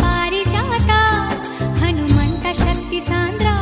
पारिजाता हनुमन्त शक्तिसान्द्रा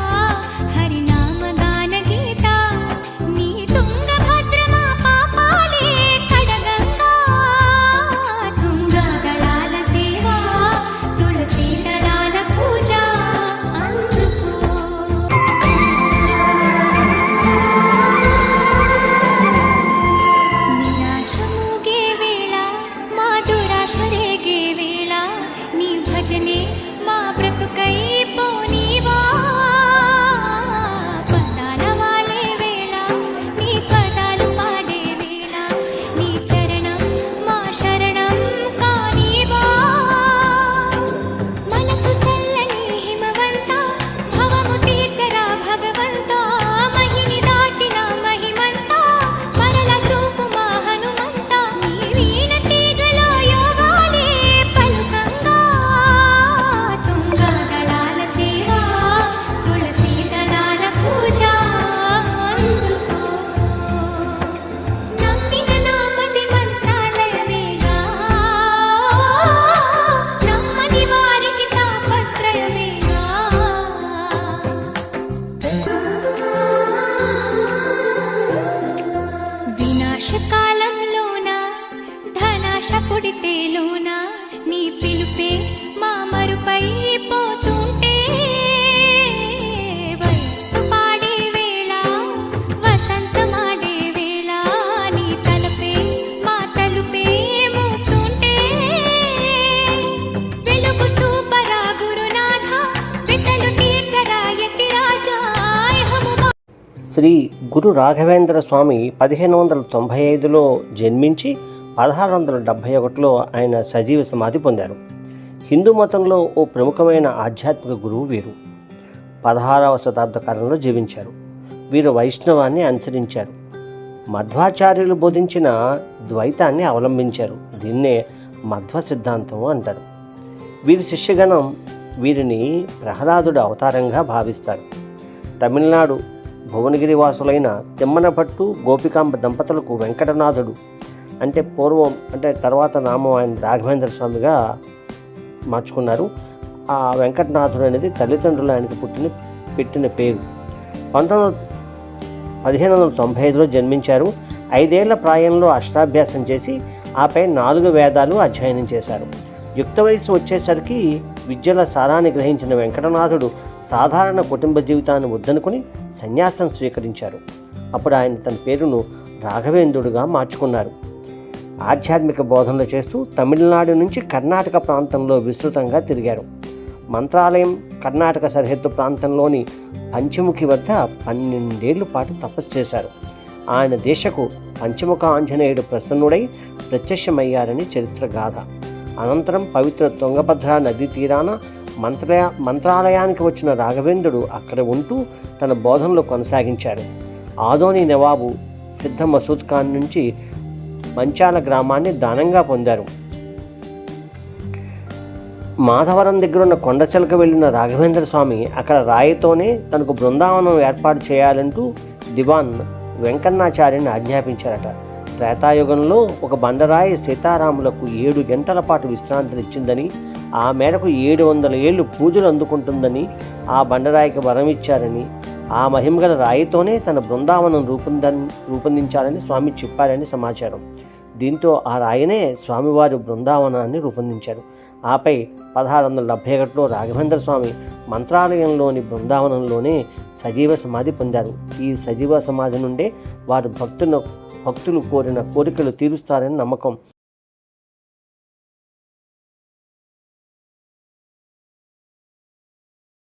శ్రీ గురు రాఘవేంద్ర స్వామి పదిహేను వందల తొంభై ఐదులో జన్మించి పదహారు వందల డెబ్భై ఒకటిలో ఆయన సజీవ సమాధి పొందారు. హిందూ మతంలో ఓ ప్రముఖమైన ఆధ్యాత్మిక గురువు వీరు. పదహారవ శతాబ్ద కాలంలో జీవించారు. వీరు వైష్ణవాన్ని అనుసరించారు. మధ్వాచార్యులు బోధించిన ద్వైతాన్ని అవలంబించారు. దీన్నే మధ్వ సిద్ధాంతం అంటారు. వీరి శిష్యగణం వీరిని ప్రహ్లాదుడు అవతారంగా భావిస్తారు. తమిళనాడు భువనగిరి వాసులైన తిమ్మనపట్టు గోపికాంబ దంపతులకు వెంకటనాథుడు అంటే పూర్వం అంటే తర్వాత నామం ఆయన రాఘవేంద్ర స్వామిగా మార్చుకున్నారు. ఆ వెంకటనాథుడు అనేది తల్లిదండ్రులు ఆయనకు పుట్టిన పెట్టిన పేరు. పంతొమ్మిది పదిహేను వందల తొంభై ఐదులో జన్మించారు. ఐదేళ్ళ ప్రాయంలో అష్టాభ్యాసం చేసి ఆపై నాలుగు వేదాలు అధ్యయనం చేశారు. యుక్త వయసు వచ్చేసరికి విద్యల సారాన్ని గ్రహించిన వెంకటనాథుడు సాధారణ కుటుంబ జీవితాన్ని వద్దనుకుని సన్యాసం స్వీకరించారు. అప్పుడు ఆయన తన పేరును రాఘవేంద్రుడుగా మార్చుకున్నారు. ఆధ్యాత్మిక బోధనలు చేస్తూ తమిళనాడు నుంచి కర్ణాటక ప్రాంతంలో విస్తృతంగా తిరిగారు. మంత్రాలయం కర్ణాటక సరిహద్దు ప్రాంతంలోని పంచముఖి వద్ద పన్నెండేళ్ళ పాటు తపస్సు చేశారు. ఆయన దేశకు పంచముఖ ఆంజనేయుడు ప్రసన్నుడై ప్రత్యక్షమయ్యారని చరిత్ర గాథ. అనంతరం పవిత్ర తుంగభద్ర నదీ తీరాన మంత్ర మంత్రాలయానికి వచ్చిన రాఘవేంద్రుడు అక్కడ ఉంటూ తన బోధనలు కొనసాగించాడు. ఆదోని నవాబు సిద్ధ మసూద్ ఖాన్ నుంచి మంచాల గ్రామాన్ని దానంగా పొందారు. మాధవరం దగ్గర ఉన్న కొండచెలకు వెళ్ళిన రాఘవేంద్ర స్వామి అక్కడ రాయితోనే తనకు బృందావనం ఏర్పాటు చేయాలంటూ దివాన్ వెంకన్నాచార్యని ఆజ్ఞాపించారట. త్రేతాయుగంలో ఒక బండరాయి సీతారాములకు ఏడు గంటల పాటు విశ్రాంతినిచ్చిందని ఆ మేరకు ఏడు వందల ఏళ్ళు పూజలు అందుకుంటుందని ఆ బండరాయికి వరం ఇచ్చారని ఆ మహిమగల రాయితోనే తన బృందావనం రూపొంద రూపొందించాలని స్వామి చెప్పారని సమాచారం. దీంతో ఆ రాయినే స్వామివారి బృందావనాన్ని రూపొందించారు. ఆపై పదహారు వందల డెబ్భై ఒకటిలో రాఘవేంద్ర స్వామి మంత్రాలయంలోని బృందావనంలోనే సజీవ సమాధి పొందారు. ఈ సజీవ సమాధి నుండే వారు భక్తుల భక్తులు కోరిన కోరికలు తీరుస్తారని నమ్మకం.